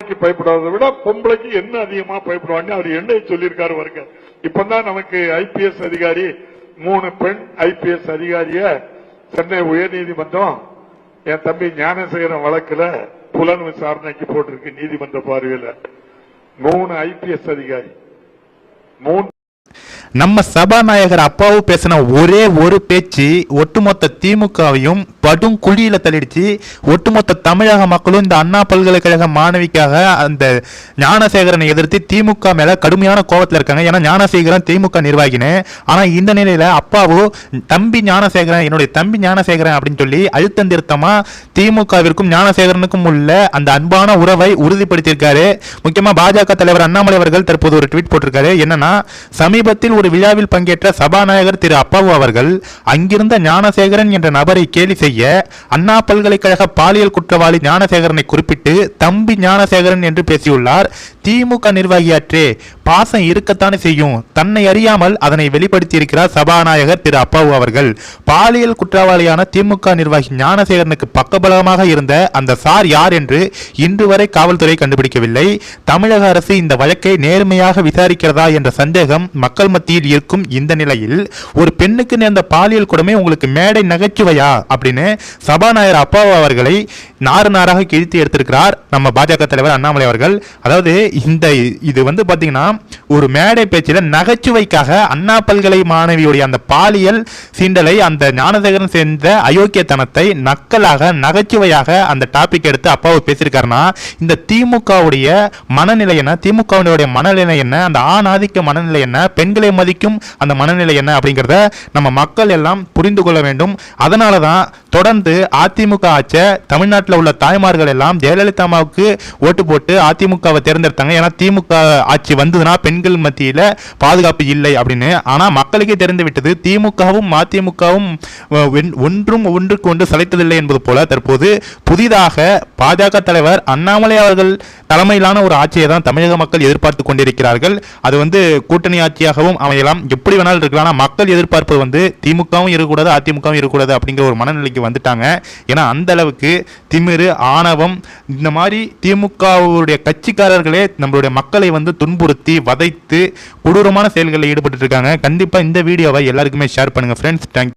ஆம்பளைக்கு விட பொம்பளைக்கு என்ன அதிகமா பயப்படுவாங்க அவர் என்ன சொல்லியிருக்காரு வருங்க இப்பதான் நமக்கு ஐபிஎஸ் அதிகாரி மூணு பெண் ஐபிஎஸ் அதிகாரிய சென்னை உயர்நீதிமன்றம் என் தம்பி ஞானசேகரன் வழக்குல புலன் விசாரணைக்கு போட்டிருக்கு நீதிமன்ற பார்வையில். மூணு ஐபிஎஸ் அதிகாரி. மூணு நம்ம சபாநாயகர் அப்பாவும் பேசின ஒரே ஒரு பேச்சு ஒட்டுமொத்த திமுகவையும் படும் குழியில தள்ளிடுச்சு. ஒட்டுமொத்த தமிழக மக்களும் இந்த அண்ணா பல்கலைக்கழக மாணவிக்காக அந்த ஞானசேகரனை எதிர்த்து திமுக மேல கடுமையான கோபத்தில் இருக்காங்க. ஏன்னா ஞானசேகரன் திமுக நிர்வாகினு ஆனா இந்த நிலையில அப்பாவும் தம்பி ஞானசேகரன் என்னுடைய தம்பி ஞானசேகரன் அப்படின்னு சொல்லி அழுத்தம் திருத்தமா திமுகவிற்கும் ஞானசேகரனுக்கும் உள்ள அந்த அன்பான உறவை உறுதிப்படுத்தியிருக்காரு. முக்கியமா பாஜக தலைவர் அண்ணாமலை அவர்கள் தற்போது ஒரு ட்வீட் போட்டிருக்காரு. என்னன்னா சமீபத்தில் ஒரு விழாவில் பங்கேற்ற சபாநாயகர் திரு அப்பாவு அவர்கள் அங்கிருந்த ஞானசேகரன் என்ற நபரை கேலி செய்ய அண்ணா பல்கலைக்கழக பாலியல் குற்றவாளி ஞானசேகரனை குறிப்பிட்டு தம்பி ஞானசேகரன் என்று பேசியுள்ளார். திமுக நிர்வாகியாற்றே பாசம் இருக்கத்தானே செய்யும். தன்னை அறியாமல் அதனை வெளிப்படுத்தியிருக்கிறார் சபாநாயகர் திரு அப்பாவு அவர்கள். பாலியல் குற்றவாளியான திமுக நிர்வாகி ஞானசேகரனுக்கு பக்கபலமாக இருந்த அந்த சார் யார் என்று இன்று வரை காவல்துறை கண்டுபிடிக்கவில்லை. தமிழக அரசு இந்த வழக்கை நேர்மையாக விசாரிக்கிறதா என்ற சந்தேகம் மக்கள் மத்தியில் இருக்கும் இந்த நிலையில் ஒரு பெண்ணுக்கு நேர்ந்த பாலியல் கொடுமை உங்களுக்கு மேடை நகைச்சுவையா? அப்படின்னு சபாநாயகர் அப்பாவு அவர்களை நாறு நாராக கிழித்து எடுத்திருக்கிறார் நம்ம பாஜக தலைவர் அண்ணாமலை அவர்கள். அதாவது இந்த இது வந்து பார்த்தீங்கன்னா ஒரு மேடை பேச்சில் நகைச்சுவைக்காக அண்ணா பல்கலை மாணவியுடைய அந்த பாலியல் சீண்டலை அந்த ஞானசேகரன் சேர்ந்த அயோக்கியத்தனத்தை நக்கலாக நகைச்சுவையாக அந்த டாபிக் எடுத்து அப்பாவை பேசியிருக்காருன்னா இந்த திமுகவுடைய மனநிலை என்ன? திமுகவுடைய மனநிலை என்ன? அந்த ஆணாதிக்க மனநிலை என்ன? பெண்களை மதிக்கும் அந்த மனநிலை என்ன? அப்படிங்கிறத நம்ம மக்கள் எல்லாம் புரிந்து கொள்ள வேண்டும். அதனால தான் தொடர்ந்து அதிமுக ஆட்ச தமிழ்நாட்டில் உள்ள தாய்மார்கள் எல்லாம் ஜெயலலிதா அம்மாவுக்கு ஓட்டு போட்டு அதிமுகவை தேர்ந்தெடுத்தாங்க. ஏன்னா திமுக ஆட்சி வந்ததுன்னா பெண்கள் மத்தியில் பாதுகாப்பு இல்லை அப்படின்னு. ஆனால் மக்களுக்கே தெரிந்து விட்டது திமுகவும் மதிமுகவும் ஒன்றும் ஒன்றுக்கு ஒன்று சளைத்ததில்லை என்பது போல தற்போது புதிதாக பாஜக தலைவர் அண்ணாமலை அவர்கள் தலைமையிலான ஒரு ஆட்சியை தான் தமிழக மக்கள் எதிர்பார்த்து கொண்டிருக்கிறார்கள். அது வந்து கூட்டணி ஆட்சியாகவும் அமையலாம். எப்படி வேணாலும் இருக்கலாம். ஆனால் மக்கள் எதிர்பார்ப்பது வந்து திமுகவும் இருக்கக்கூடாது அதிமுகவும் இருக்கக்கூடாது அப்படிங்கிற ஒரு மனநிலைக்கு வந்துட்டாங்க. ஏன்னா அந்த அளவுக்கு திமிரு ஆணவம் இந்த மாதிரி திமுகவுடைய கட்சிக்காரர்களே நம்மளுடைய மக்களை வந்து துன்புறுத்தி வதைத்து கொடூரமான செயல்களில் ஈடுபட்டு இருக்காங்க. கண்டிப்பாக இந்த வீடியோவை எல்லாருக்குமே ஷேர் பண்ணுங்க. Friends thank